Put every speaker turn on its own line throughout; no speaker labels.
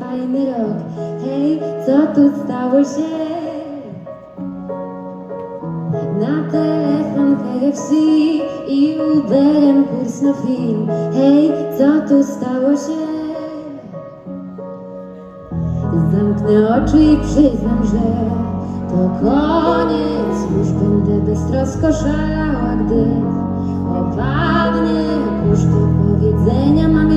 fajny rok. Hej, co tu stało się? Na telefon KFC i Uberem kurs na film. Hej, co tu stało się? Zamknę oczy i przyznam, że to koniec. Już będę beztrosko szalała, gdy opadnie kurz do powiedzenia. Mam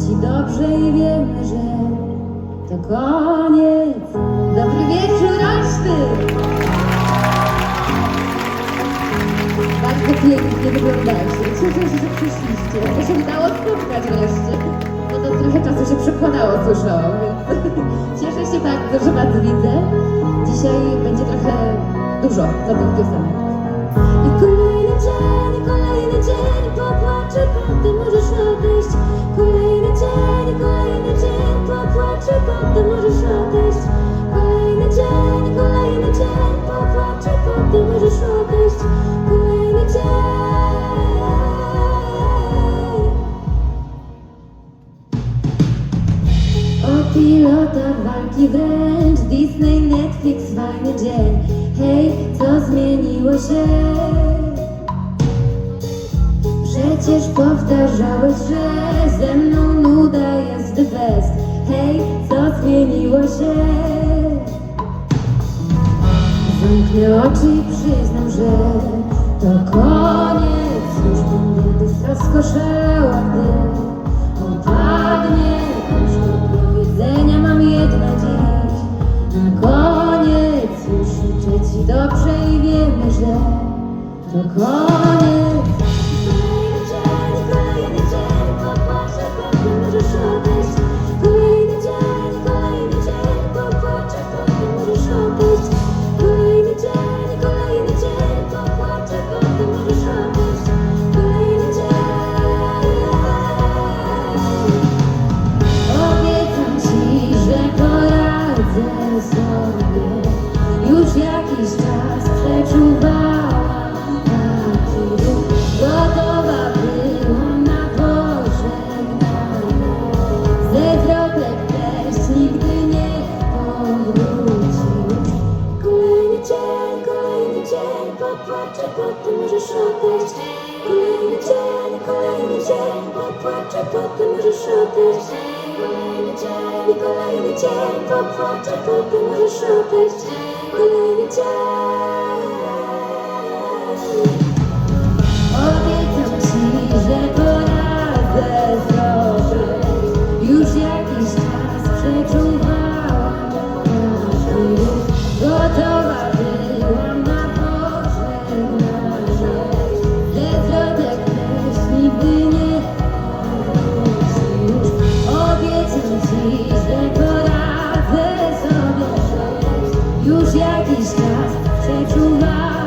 Ci dobrze i wiemy, że to koniec. Dobry wieczór, reszty! Bardzo pięknie wyglądacie. Cieszę się, że przyszliście. To się udało spotkać wreszcie. Bo to trochę czasu się przekładało co show, więc cieszę się bardzo, że Was widzę. Dzisiaj będzie trochę dużo za tych piosenek. I kolejny możesz odejść. Kolejny dzień, kolejny dzień, popłaczę, potem możesz odejść. Kolejny dzień. O pilota walki wręcz Disney, Netflix, fajny dzień Hej, co zmieniło się? Przecież powtarzałeś, że ze mną nuda jest the best Hej, co zmieniło się? Zamknę oczy i przyznam, że to koniec. Już będę bystro szalała, gdy opadnie Już do powiedzenia mam jedno dziś. Na koniec już życzę Ci dobrze i wiemy, że to koniec dzień, kolejny dzień, popłaczę, potem możesz odejść Kolejny dzień, kolejny dzień, popłaczę, potem możesz odejść Kolejny dzień, kolejny dzień, popłaczę, potem możesz odejść Kolejny dzień już jakiś czas się czuwa.